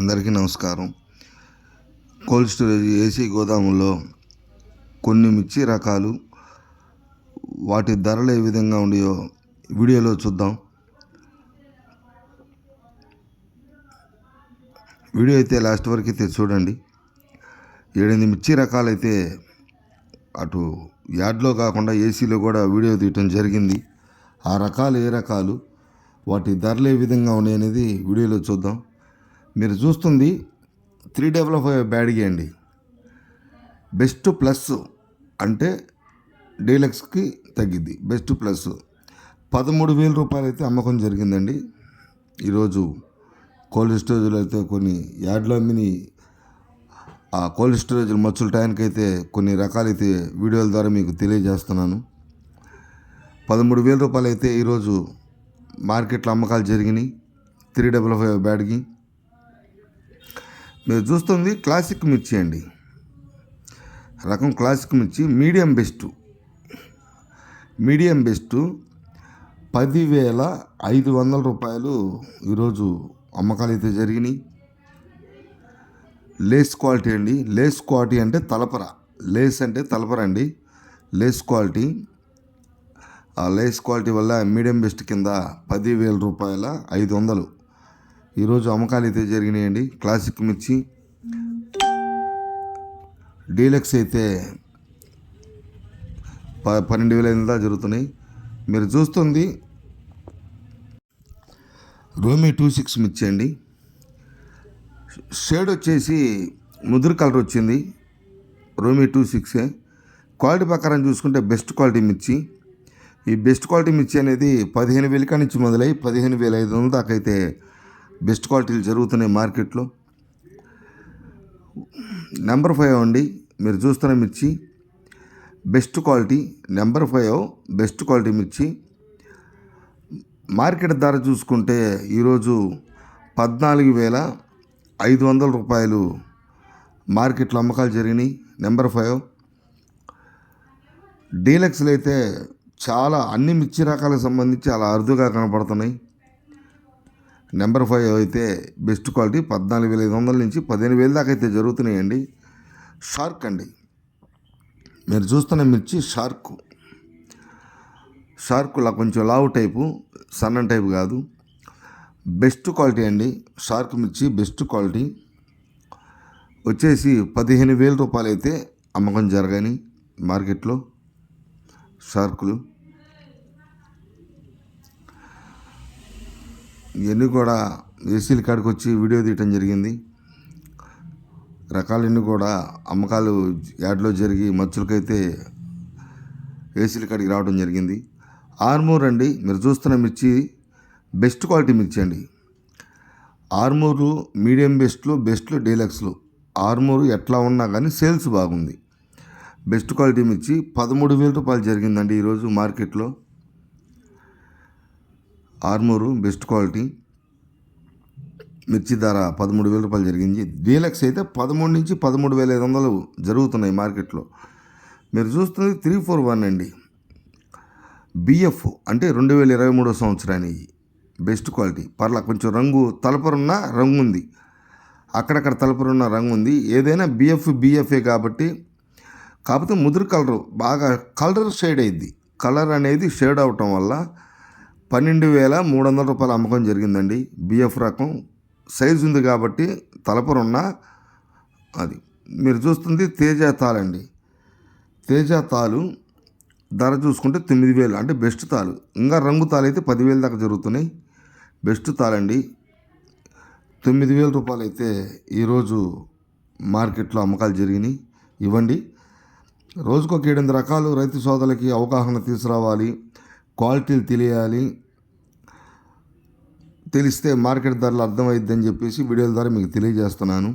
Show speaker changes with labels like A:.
A: అందరికీ నమస్కారం. Cold storage AC గోదాములో కొన్ని మిర్చి రకాలు వాటి ధరలు ఏ విధంగా ఉన్నాయో వీడియోలో చూద్దాం. వీడియో అయితే లాస్ట్ వరకు అయితే చూడండి. ఏడెనిమిది మిర్చి రకాలైతే అటు యార్డ్లో కాకుండా ఏసీలో కూడా వీడియో తీయటం జరిగింది. ఆ రకాలు ఏ రకాలు వాటి ధరలు ఏ విధంగా ఉన్నాయి అనేది వీడియోలో చూద్దాం. మీరు చూస్తుంది త్రీ డెవలప్ బ్యాడ్గా అండి. బెస్ట్ ప్లస్ అంటే డీలక్స్కి తగ్గిద్ది. బెస్ట్ ప్లస్ పదమూడు వేల రూపాయలు అయితే అమ్మకం జరిగిందండి. ఈరోజు కోల్డ్ స్టోరేజ్లో అయితే కొన్ని యార్డ్లో అమ్మిని ఆ కోల్డ్ స్టోరేజ్ మచ్చుల టైంకి అయితే కొన్ని రకాలైతే వీడియోల ద్వారా మీకు తెలియజేస్తున్నాను. పదమూడు వేల రూపాయలు అయితే ఈరోజు మార్కెట్లో అమ్మకాలు జరిగినాయి. త్రీ డబల్ ఫైవ్ బ్యాడ్కి మీరు చూస్తుంది క్లాసిక్ మిర్చి అండి. రకం క్లాసిక్ మిర్చి మీడియం బెస్ట్. మీడియం బెస్ట్ పదివేల ఐదు వందల రూపాయలు ఈరోజు అమ్మకాలు అయితే జరిగినాయి. లేస్ క్వాలిటీ అండి. లేస్ క్వాలిటీ అంటే తలపర. లేస్ అంటే తలపర అండి. Less quality. ఆ లేస్ క్వాలిటీ వల్ల మీడియం బెస్ట్ కింద పదివేల రూపాయల ఐదు వందలు. ఈరోజు అమ్మకాలు అయితే జరిగినాయండి. క్లాసిక్ మిర్చి డీలక్స్ అయితే ప పన్నెండు వేల ఐదు వందలు జరుగుతున్నాయి. మీరు చూస్తుంది రోమి టూ సిక్స్ మిర్చి అండి. షేడ్ వచ్చేసి ముదురు కలర్ వచ్చింది. రోమి టూ సిక్సే క్వాలిటీ ప్రకారం చూసుకుంటే బెస్ట్ క్వాలిటీ మిర్చి. ఈ బెస్ట్ క్వాలిటీ మిర్చి అనేది పదిహేను వేల నుంచి మొదలై పదిహేను వేల ఐదు వందల దాకా అయితే బెస్ట్ క్వాలిటీలు జరుగుతున్నాయి మార్కెట్లో. నెంబర్ ఫైవ్ అండి మీరు చూస్తున్న మిర్చి. Best quality number five best quality మిర్చి. మార్కెట్ ధర చూసుకుంటే ఈరోజు పద్నాలుగు వేల ఐదు వందల రూపాయలు మార్కెట్లో అమ్మకాలు జరిగినాయి. నెంబర్ ఫైవ్ డీలక్స్లు అయితే చాలా అన్ని మిర్చి రకాలకు సంబంధించి చాలా అరుదుగా కనపడుతున్నాయి. నెంబర్ ఫైవ్ అయితే బెస్ట్ క్వాలిటీ పద్నాలుగు వేల ఐదు వందల నుంచి పదిహేను వేల దాకా అయితే జరుగుతున్నాయండి. షార్క్ అండి. మీరు చూస్తున్న మిర్చి షార్క్. షార్క్లా కొంచెం లావు టైపు సన్న టైపు కాదు. బెస్ట్ క్వాలిటీ అండి. షార్క్ మిర్చి బెస్ట్ క్వాలిటీ. వచ్చేసి పదిహేను వేల రూపాయలు అయితే అమ్మకం జరగని మార్కెట్లో షార్కులు. ఇవన్నీ కూడా ఏసీల కాడికి వచ్చి వీడియో తీయటం జరిగింది. రకాలన్నీ కూడా అమ్మకాలు యాడ్లో జరిగి మచ్చులకైతే ఏసీల కాడికి రావడం జరిగింది. ఆర్మూర్ అండి మీరు చూస్తున్న మిర్చి బెస్ట్ క్వాలిటీ మిర్చి అండి. ఆర్మూరు మీడియం బెస్ట్లు బెస్ట్లు డీలక్స్లు. ఆర్మూరు ఎట్లా ఉన్నా కానీ సేల్స్ బాగుంది. బెస్ట్ క్వాలిటీ మిర్చి పదమూడు వేల రూపాయలు జరిగిందండి ఈరోజు మార్కెట్లో. Armoor best quality. మిర్చి ధర పదమూడు వేల రూపాయలు జరిగింది. డీలక్స్ అయితే పదమూడు నుంచి పదమూడు వేల ఐదు వందలు జరుగుతున్నాయి మార్కెట్లో. మీరు చూస్తుంది త్రీ ఫోర్ వన్ అండి. బిఎఫ్ అంటే రెండు వేల ఇరవై మూడో సంవత్సరానికి బెస్ట్ క్వాలిటీ. పర్లా కొంచెం రంగు తలపరున్న రంగు ఉంది అక్కడక్కడ తలపరున్న రంగు ఉంది ఏదైనా బిఎఫ్ బిఎఫ్ఏ కాబట్టి కాకపోతే ముదురు కలరు. బాగా కలర్ షేడ్ అయింది కలర్ అనేది షేడ్ అవటం వల్ల పన్నెండు వేల మూడు వందల రూపాయల అమ్మకం జరిగిందండి. బిఎఫ్ రకం. సైజు ఉంది కాబట్టి తలపరున్న అది. మీరు చూస్తుంది తేజ తాళండి తేజ తాలు ధర చూసుకుంటే తొమ్మిది వేలు అంటే బెస్ట్ తాలు. ఇంకా రంగు తాలు అయితే పదివేలు దాకా జరుగుతున్నాయి. బెస్ట్ తాళండి తొమ్మిది వేల రూపాయలు అయితే ఈరోజు మార్కెట్లో అమ్మకాలు జరిగినాయి. ఇవ్వండి. రోజుకొక ఏడెనిమిది రకాలు రైతు సోదరులకి అవగాహన తీసుకురావాలి. క్వాలిటీలు తెలియాలి. తెలిస్తే మార్కెట్ ధరలు అర్థమైద్దని చెప్పేసి వీడియోల ద్వారా మీకు తెలియజేస్తున్నాను.